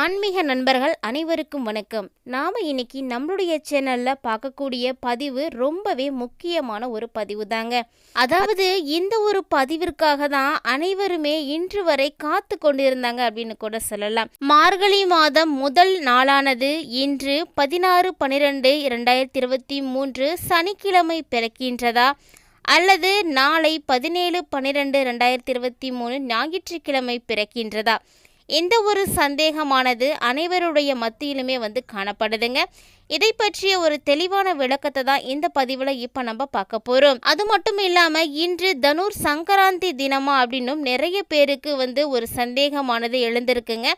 ஆன்மீக நண்பர்கள் அனைவருக்கும் வணக்கம். நாம் இன்னைக்கு நம்மளுடைய சேனலில் பார்க்கக்கூடிய பதிவு ரொம்பவே முக்கியமான ஒரு பதிவு தாங்க. அதாவது இந்த ஒரு பதிவிற்காக தான் அனைவருமே இன்று வரை காத்து கொண்டிருந்தாங்க அப்படின்னு கூட சொல்லலாம். மார்கழி மாதம் முதல் நாளானது இன்று பதினாறு பன்னிரெண்டு இரண்டாயிரத்தி இருபத்தி மூன்று சனிக்கிழமை பிறக்கின்றதா? அல்லது நாளை பதினேழு பன்னிரெண்டு ரெண்டாயிரத்தி இருபத்தி மூணு ஞாயிற்றுக்கிழமை பிறக்கின்றதா? இந்த ஒரு சந்தேகமானது அனைவருடைய மத்தியிலுமே வந்து காணப்படுதுங்க. இதை பற்றிய ஒரு தெளிவான விளக்கத்தை தான் இந்த பதிவில் இப்போ நம்ம பார்க்க போகிறோம் அது மட்டும் இல்லாமல் இன்று தனுர் சங்கராந்தி தினமா அப்படின்னும் நிறைய பேருக்கு வந்து ஒரு சந்தேகமானது எழுந்திருக்குங்க.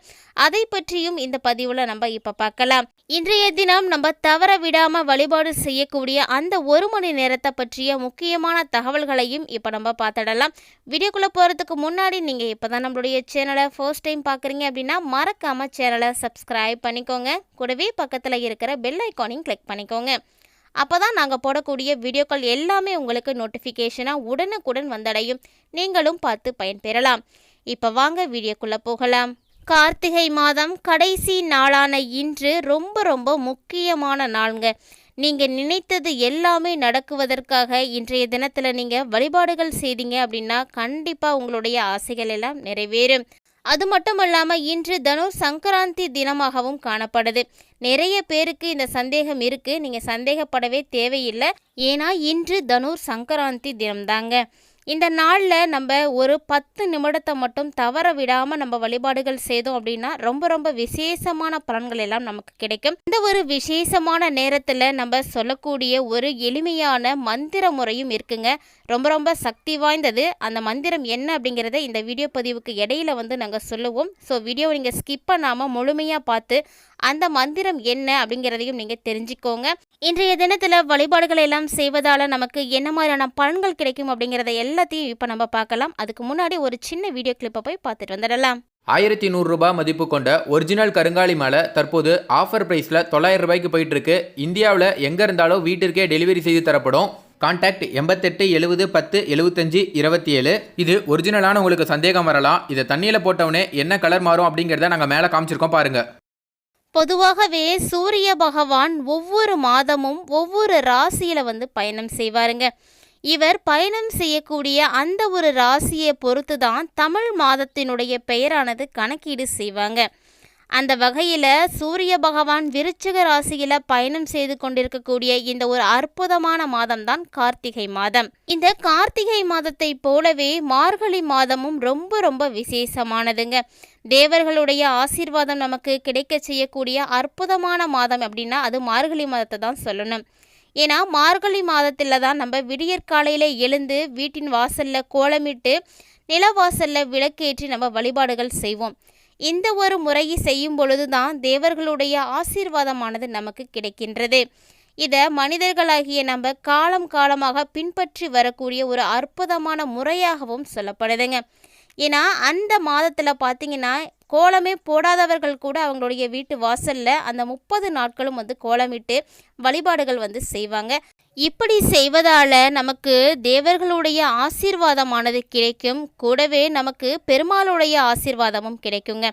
அதை பற்றியும் இந்த பதிவில் நம்ம இப்போ பார்க்கலாம். இன்றைய தினம் நம்ம தவற விடாமல் வழிபாடு செய்யக்கூடிய அந்த ஒரு மணி நேரத்தை பற்றிய முக்கியமான தகவல்களையும் இப்போ நம்ம பார்த்துடலாம். வீடியோக்குள்ளே போகிறதுக்கு முன்னாடி நீங்கள் இப்போ தான் நம்மளுடைய சேனலை ஃபர்ஸ்ட் டைம் பார்க்குறீங்க அப்படின்னா மறக்காமல் சேனலை சப்ஸ்கிரைப் பண்ணிக்கோங்க. கூடவே பக்கத்தில் இருக்கிற பெல் ஐக்கானையும் கிளிக் பண்ணிக்கோங்க. அப்போ தான் நாங்கள் போடக்கூடிய வீடியோக்கள் எல்லாமே உங்களுக்கு நோட்டிஃபிகேஷனாக உடனுக்குடன் வந்தடையும். நீங்களும் பார்த்து பயன்பெறலாம். இப்போ வாங்க வீடியோக்குள்ளே போகலாம். கார்த்திகை மாதம் கடைசி நாளான இன்று ரொம்ப ரொம்ப முக்கியமான நாளுங்க. நீங்கள் நினைத்தது எல்லாமே நடக்குவதற்காக இன்றைய தினத்தில் நீங்கள் வழிபாடுகள் செய்தீங்க அப்படின்னா கண்டிப்பாக உங்களுடைய ஆசைகள் எல்லாம் நிறைவேறும். அது மட்டும் இல்லாமல் இன்று தனு சங்கராந்தி தினமாகவும் காணப்படுது. நிறைய பேருக்கு இந்த சந்தேகம் இருக்குது நீங்கள் சந்தேகப்படவே தேவையில்லை. ஏன்னா இன்று தனுர் சங்கராந்தி தினம்தாங்க. இந்த நாளில் நம்ம ஒரு பத்து நிமிடத்தை மட்டும் தவற விடாமல் நம்ம வழிபாடுகள் செய்தோம் அப்படின்னா ரொம்ப ரொம்ப விசேஷமான பலன்கள் எல்லாம் நமக்கு கிடைக்கும். இந்த ஒரு விசேஷமான நேரத்தில் நம்ம சொல்லக்கூடிய ஒரு எளிமையான மந்திர முறையும் இருக்குங்க. ரொம்ப ரொம்ப சக்தி வாய்ந்தது. அந்த மந்திரம் என்ன அப்படிங்கிறத இந்த வீடியோ பதிவுக்கு இடையில வந்து நாங்கள் சொல்லுவோம். ஸோ வீடியோவை நீங்கள் ஸ்கிப் பண்ணாமல் முழுமையாக பார்த்து அந்த மந்திரம் என்ன அப்படிங்கிறதையும் நீங்கள் தெரிஞ்சுக்கோங்க. இன்றைய தினத்தில் வழிபாடுகளை எல்லாம் செய்வதால் நமக்கு என்ன மாதிரியான பலன்கள் கிடைக்கும் அப்படிங்கிறத எல்லாத்தையும் இப்போ நம்ம பார்க்கலாம். அதுக்கு முன்னாடி ஒரு சின்ன வீடியோ கிளிப்பை போய் பார்த்துட்டு வந்துடலாம். ஆயிரத்தி நூறுரூபா மதிப்பு கொண்ட ஒரிஜினல் கருங்காலி மாலை தற்போது ஆஃபர் ப்ரைஸில் தொள்ளாயிரம் ரூபாய்க்கு போயிட்டு இருக்கு. இந்தியாவில் எங்கே இருந்தாலும் வீட்டிற்கே டெலிவரி செய்து தரப்படும். கான்டாக்ட் எண்பத்தெட்டு எழுபது பத்து எழுபத்தஞ்சு இருபத்தி ஏழு இது ஒரிஜினலான உங்களுக்கு சந்தேகம் வரலாம். இதை தண்ணியில் போட்டவுடனே என்ன கலர் மாறும் அப்படிங்கிறத நாங்கள் மேலே காமிச்சிருக்கோம் பாருங்க. பொதுவாகவே சூரிய பகவான் ஒவ்வொரு மாதமும் ஒவ்வொரு ராசியில வந்து பயணம் செய்வாருங்க. இவர் பயணம் செய்யக்கூடிய அந்த ஒரு ராசியை பொறுத்து தான் தமிழ் மாதத்தினுடைய பெயரானது கணக்கீடு செய்வாங்க. அந்த வகையில் சூரிய பகவான் விருச்சிக ராசியில் பயணம் செய்து கொண்டிருக்கக்கூடிய இந்த ஒரு அற்புதமான மாதம் தான் கார்த்திகை மாதம். இந்த கார்த்திகை மாதத்தை போலவே மார்கழி மாதமும் ரொம்ப ரொம்ப விசேஷமானதுங்க. தேவர்களுடைய ஆசீர்வாதம் நமக்கு கிடைக்க செய்யக்கூடிய அற்புதமான மாதம் அப்படின்னா அது மார்கழி மாதத்தை தான் சொல்லணும். ஏன்னா மார்கழி மாதத்தில் தான் நம்ம விடியற்காலையில் எழுந்து வீட்டின் வாசலில் கோலமிட்டு நிலவாசலில் விளக்கேற்றி நம்ம வழிபாடுகள் செய்வோம். இந்த ஒரு முறையை செய்யும் பொழுது தான் தேவர்களுடைய ஆசீர்வாதமானது நமக்கு கிடைக்கின்றது. இதை மனிதர்களாகிய நம்ம காலம் காலமாக பின்பற்றி வரக்கூடிய ஒரு அற்புதமான முறையாகவும் சொல்லப்படுதுங்க. ஏன்னா அந்த மாதத்தில் பார்த்தீங்கன்னா கோலமே போடாதவர்கள் கூட அவங்களுடைய வீட்டு வாசலில் அந்த முப்பது நாட்களும் வந்து கோலமிட்டு வழிபாடுகள் வந்து செய்வாங்க. இப்படி செய்வதால் நமக்கு தேவர்களுடைய ஆசீர்வாதமானது கிடைக்கும். கூடவே நமக்கு பெருமாளுடைய ஆசீர்வாதமும் கிடைக்குங்க.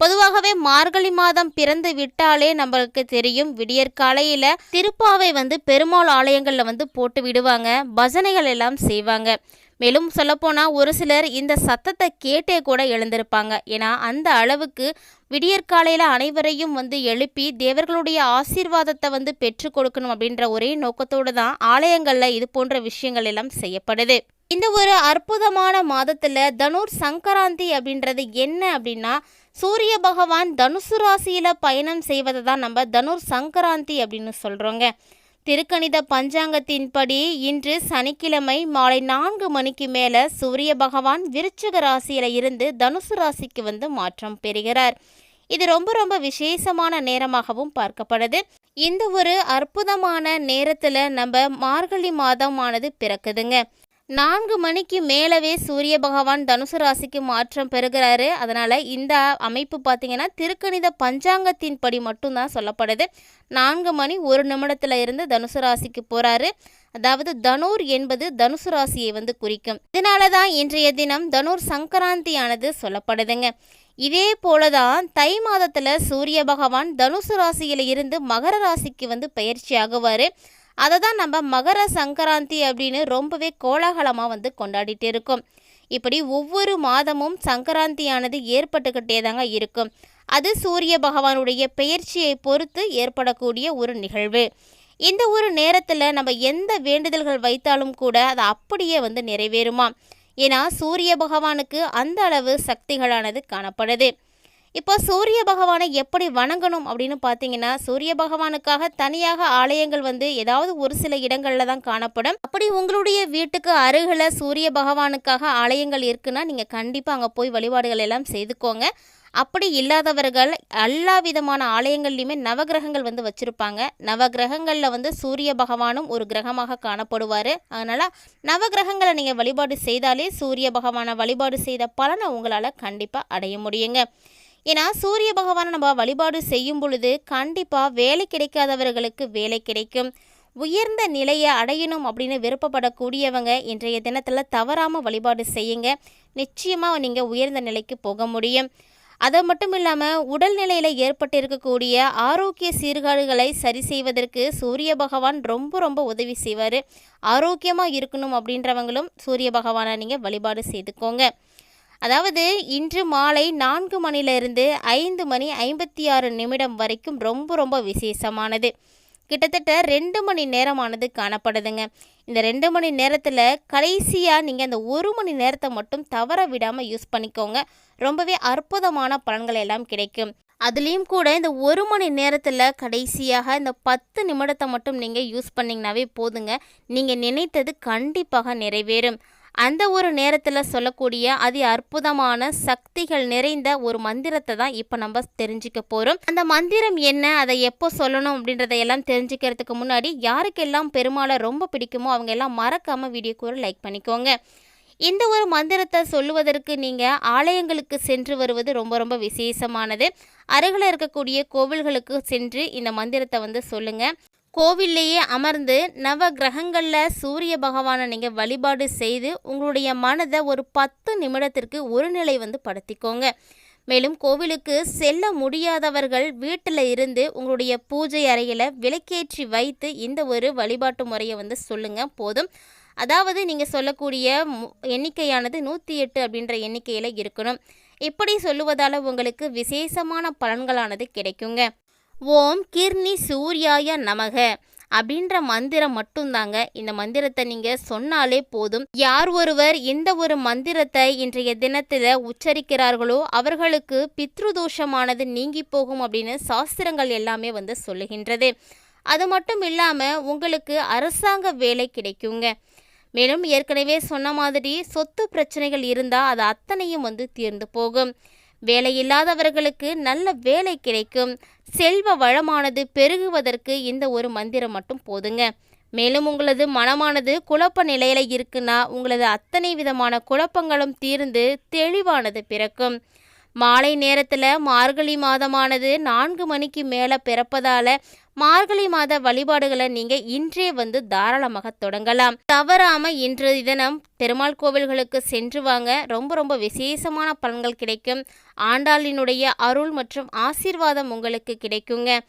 பொதுவாகவே மார்கழி மாதம் பிறந்து விட்டாலே நம்மளுக்கு தெரியும். விடியற்காலையில் திருப்பாவை வந்து பெருமாள் ஆலயங்களில் வந்து போட்டு விடுவாங்க. பஜனைகள் எல்லாம் செய்வாங்க. மேலும் சொல்லப்போனால் ஒரு சிலர் இந்த சத்தத்தை கேட்டே கூட எழுந்திருப்பாங்க. ஏன்னா அந்த அளவுக்கு விடியற்காலையில் அனைவரையும் வந்து எழுப்பி தேவர்களுடைய ஆசீர்வாதத்தை வந்து பெற்று கொடுக்கணும் அப்படின்ற ஒரே நோக்கத்தோடு தான் ஆலயங்களில் இது போன்ற விஷயங்கள் எல்லாம் செய்யப்படுது. இந்த ஒரு அற்புதமான மாதத்தில் தனுர் சங்கராந்தி அப்படின்றது என்ன அப்படின்னா சூரிய பகவான் தனுசு ராசியில் பயணம் செய்வதை தான் நம்ம தனுர் சங்கராந்தி அப்படின்னு சொல்கிறோங்க திருக்கணித பஞ்சாங்கத்தின்படி இன்று சனிக்கிழமை மாலை நான்கு மணிக்கு மேலே சூரிய பகவான் விருச்சிக ராசியில் இருந்து தனுசு ராசிக்கு வந்து மாற்றம் பெறுகிறார். இது ரொம்ப ரொம்ப விசேஷமான நேரமாகவும் பார்க்கப்படுது. இந்த ஒரு அற்புதமான நேரத்தில் நம்ம மார்கழி மாதமானது பிறக்குதுங்க. நான்கு மணிக்கு மேலவே சூரிய பகவான் தனுசு ராசிக்கு மாற்றம் பெறுகிறாரு. அதனால் இந்த அமைப்பு பார்த்தீங்கன்னா திருக்கணித பஞ்சாங்கத்தின் படி மட்டும்தான் சொல்லப்படுது. நான்கு மணி ஒரு நிமிடத்தில் இருந்து தனுசு ராசிக்கு போகிறாரு அதாவது தனுர் என்பது தனுசு ராசியை வந்து குறிக்கும். இதனால தான் இன்றைய தினம் தனுர் சங்கராந்தியானது சொல்லப்படுதுங்க. இதே போல தான் தை மாதத்தில் சூரிய பகவான் தனுசு ராசியில் இருந்து மகர ராசிக்கு வந்து பயிற்சி ஆகுவார் அதை தான் நம்ம மகர சங்கராந்தி அப்படின்னு ரொம்பவே கோலாகலமாக வந்து கொண்டாடிட்டு இருக்கோம். இப்படி ஒவ்வொரு மாதமும் சங்கராந்தியானது ஏற்பட்டுக்கிட்டே தாங்க இருக்கும். அது சூரிய பகவானுடைய பெயர்ச்சியை பொறுத்து ஏற்படக்கூடிய ஒரு நிகழ்வு. இந்த ஒரு நேரத்தில் நம்ம எந்த வேண்டுதல்கள் வைத்தாலும் கூட அது அப்படியே வந்து நிறைவேறுமா ஏன்னா சூரிய பகவானுக்கு அந்த அளவு சக்திகளானது காணப்படுது. இப்போ சூரிய பகவானை எப்படி வணங்கணும் அப்படின்னு பார்த்தீங்கன்னா சூரிய பகவானுக்காக தனியாக ஆலயங்கள் வந்து ஏதாவது ஒரு சில இடங்களில் தான் காணப்படும். அப்படி உங்களுடைய வீட்டுக்கு அருகில் சூரிய பகவானுக்காக ஆலயங்கள் இருக்குன்னா நீங்கள் கண்டிப்பாக அங்கே போய் வழிபாடுகள் எல்லாம் செய்துக்கோங்க. அப்படி இல்லாதவர்கள் எல்லா விதமான ஆலயங்கள்லையுமே நவகிரகங்கள் வந்து வச்சுருப்பாங்க. நவகிரகங்களில் வந்து சூரிய பகவானும் ஒரு கிரகமாக காணப்படுவார். அதனால் நவகிரகங்களை நீங்கள் வழிபாடு செய்தாலே சூரிய பகவானை வழிபாடு செய்த பலனை உங்களால் கண்டிப்பாக அடைய முடியுங்க. ஏன்னா சூரிய பகவானை நம்ம வழிபாடு செய்யும் பொழுது கண்டிப்பாக வேலை கிடைக்காதவர்களுக்கு வேலை கிடைக்கும். உயர்ந்த நிலையை அடையணும் அப்படின்னு விருப்பப்படக்கூடியவங்க இன்றைய தினத்தில் தவறாமல் வழிபாடு செய்யுங்க. நிச்சயமாக நீங்கள் உயர்ந்த நிலைக்கு போக முடியும். அது மட்டும் இல்லாமல் உடல்நிலையில் ஏற்பட்டு இருக்கக்கூடிய ஆரோக்கிய சீர்காடுகளை சரி செய்வதற்கு சூரிய பகவான் ரொம்ப ரொம்ப உதவி செய்வார். ஆரோக்கியமாக இருக்கணும் அப்படின்றவங்களும் சூரிய பகவானை நீங்கள் வழிபாடு செய்துக்கோங்க. அதாவது இன்று மாலை நான்கு மணிலிருந்து ஐந்து மணி ஐம்பத்தி ஆறு நிமிடம் வரைக்கும் ரொம்ப ரொம்ப விசேஷமானது. கிட்டத்தட்ட ரெண்டு மணி நேரமானது காணப்படுதுங்க. இந்த ரெண்டு மணி நேரத்தில் கடைசியாக நீங்கள் அந்த ஒரு மணி நேரத்தை மட்டும் தவற விடாமல் யூஸ் பண்ணிக்கோங்க. ரொம்பவே அற்புதமான பலன்கள் எல்லாம் கிடைக்கும். அதுலேயும் கூட இந்த ஒரு மணி நேரத்தில் கடைசியாக இந்த பத்து நிமிடத்தை மட்டும் நீங்கள் யூஸ் பண்ணிங்கனாவே போதுங்க. நீங்கள் நினைத்தது கண்டிப்பாக நிறைவேறும். அந்த ஒரு நேரத்தில் சொல்லக்கூடிய அதி அற்புதமான சக்திகள் நிறைந்த ஒரு மந்திரத்தை தான் இப்போ நம்ம தெரிஞ்சுக்க போகிறோம் அந்த மந்திரம் என்ன? அதை எப்போ சொல்லணும் அப்படின்றத எல்லாம் தெரிஞ்சுக்கிறதுக்கு முன்னாடி யாருக்கெல்லாம் பெருமாளை ரொம்ப பிடிக்குமோ அவங்க எல்லாம் மறக்காமல் வீடியோக்கு ஒரு லைக் பண்ணிக்கோங்க. இந்த ஒரு மந்திரத்தை சொல்லுவதற்கு நீங்கள் ஆலயங்களுக்கு சென்று வருவது ரொம்ப ரொம்ப விசேஷமானது. அருகில் இருக்கக்கூடிய கோவில்களுக்கு சென்று இந்த மந்திரத்தை வந்து சொல்லுங்கள் கோவில்லையே அமர்ந்து நவ கிரகங்களில் சூரிய பகவானை நீங்கள் வழிபாடு செய்து உங்களுடைய மனதை ஒரு பத்து நிமிடத்திற்கு ஒரு நிலை வந்து படுத்திக்கோங்க. மேலும் கோவிலுக்கு செல்ல முடியாதவர்கள் வீட்டில் இருந்து உங்களுடைய பூஜை அறையில் விளக்கேற்றி வைத்து இந்த ஒரு வழிபாட்டு முறையை வந்து சொல்லுங்கள் போதும். அதாவது நீங்கள் சொல்லக்கூடிய மு- எண்ணிக்கையானது நூற்றி எட்டு அப்படின்ற எண்ணிக்கையில் இருக்கணும். இப்படி சொல்லுவதால் உங்களுக்கு விசேஷமான பலன்களானது கிடைக்குங்க. ஓம் கிர்னி சூர்யாய நமக அப்படின்ற மந்திரம் மட்டும்தாங்க. இந்த மந்திரத்தை நீங்கள் சொன்னாலே போதும். யார் ஒருவர் இந்த ஒரு மந்திரத்தை இன்றைய தினத்தில் உச்சரிக்கிறார்களோ அவர்களுக்கு பித்ருதோஷமானது நீங்கி போகும் அப்படின்னு சாஸ்திரங்கள் எல்லாமே வந்து சொல்லுகின்றது. அது மட்டும் இல்லாமல் உங்களுக்கு அரசாங்க வேலை கிடைக்குங்க. மேலும் ஏற்கனவே சொன்ன மாதிரி சொத்து பிரச்சனைகள் இருந்தால் அது அத்தனையும் வந்து தீர்ந்து போகும். வேலையில்லாதவர்களுக்கு நல்ல வேலை கிடைக்கும். செல்வ வளமானது பெருகுவதற்கு இந்த ஒரு மந்திரம் மட்டும் போதுங்க. மேலும் உங்களது மனமானது குழப்ப நிலையில இருக்குன்னா உங்களது அத்தனை விதமான குழப்பங்களும் தீர்ந்து தெளிவானது பிறக்கும். மாலை நேரத்தில் மார்கழி மாதமானது நான்கு மணிக்கு மேலே பிறப்பதால மார்கழி மாத வழிபாடுகளை நீங்க இன்றே வந்து தாராளமாக தொடங்கலாம். தவறாம இன்று தினம் பெருமாள் கோவில்களுக்கு சென்று வாங்க ரொம்ப ரொம்ப விசேஷமான பலன்கள் கிடைக்கும். ஆண்டாளினுடைய அருள் மற்றும் ஆசீர்வாதம் உங்களுக்கு கிடைக்குங்க.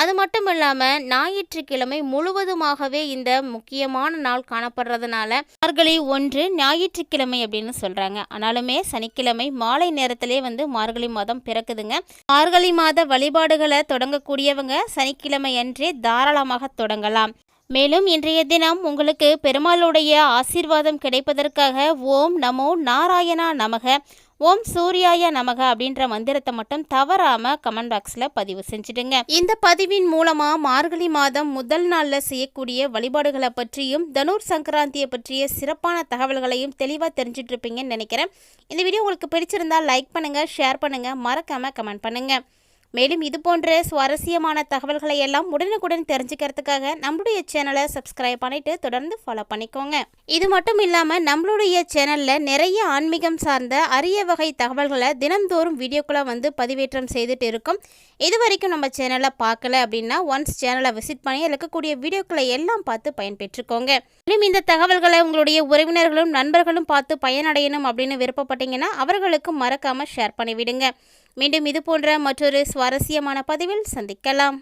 அது மட்டும் இல்லாமல் ஞாயிற்றுக்கிழமை முழுவதுமாகவே இந்த முக்கியமான நாள் காணப்படுறதுனால மார்கழி ஒன்று ஞாயிற்றுக்கிழமை அப்படின்னு சொல்கிறாங்க ஆனாலுமே சனிக்கிழமை மாலை நேரத்திலே வந்து மார்கழி மாதம் பிறக்குதுங்க. மார்கழி மாத வழிபாடுகளை தொடங்கக்கூடியவங்க சனிக்கிழமை அன்றே தாராளமாக தொடங்கலாம். மேலும் இன்றைய தினம் உங்களுக்கு பெருமாளுடைய ஆசீர்வாதம் கிடைப்பதற்காக ஓம் நமோ நாராயணா நமக. ஓம் சூர்யாய நமக அப்படின்ற மந்திரத்தை மட்டும் தவறாம கமெண்ட் பாக்ஸில் பதிவு செஞ்சிடுங்க. இந்த பதிவின் மூலமா மார்கழி மாதம் முதல் நாளில் செய்யக்கூடிய வழிபாடுகளை பற்றியும் தனுர் சங்கராந்தியை பற்றிய சிறப்பான தகவல்களையும் தெளிவாக தெரிஞ்சிட்டு இருப்பீங்கன்னு நினைக்கிறேன். இந்த வீடியோ உங்களுக்கு பிடிச்சிருந்தா லைக் பண்ணுங்க ஷேர் பண்ணுங்க மறக்காம கமெண்ட் பண்ணுங்க. மேலும் இது போன்ற சுவாரஸ்யமான தகவல்களை எல்லாம் உடனுக்குடன் தெரிஞ்சுக்கிறதுக்காக நம்மளுடைய சேனலை சப்ஸ்கிரைப் பண்ணிட்டு தொடர்ந்து ஃபாலோ பண்ணிக்கோங்க. இது மட்டும் இல்லாமல் நம்மளுடைய சேனலில் நிறைய ஆன்மீகம் சார்ந்த அரிய வகை தகவல்களை தினந்தோறும் வீடியோக்குள்ளே வந்து பதிவேற்றம் செய்துட்டு இருக்கும். இது வரைக்கும் நம்ம சேனலை பார்க்கல அப்படின்னா ஒன்ஸ் சேனலை விசிட் பண்ணி இருக்கக்கூடிய வீடியோக்களை எல்லாம் பார்த்து பயன்பெற்றுக்கோங்க. மேலும் இந்த தகவல்களை உங்களுடைய உறவினர்களும் நண்பர்களும் பார்த்து பயனடையணும் அப்படின்னு விருப்பப்பட்டீங்கன்னா அவர்களுக்கும் மறக்காமல் ஷேர் பண்ணிவிடுங்க. மீண்டும் இது போன்ற மற்றொரு சுவாரஸ்யமான பதிவில் சந்திக்கலாம்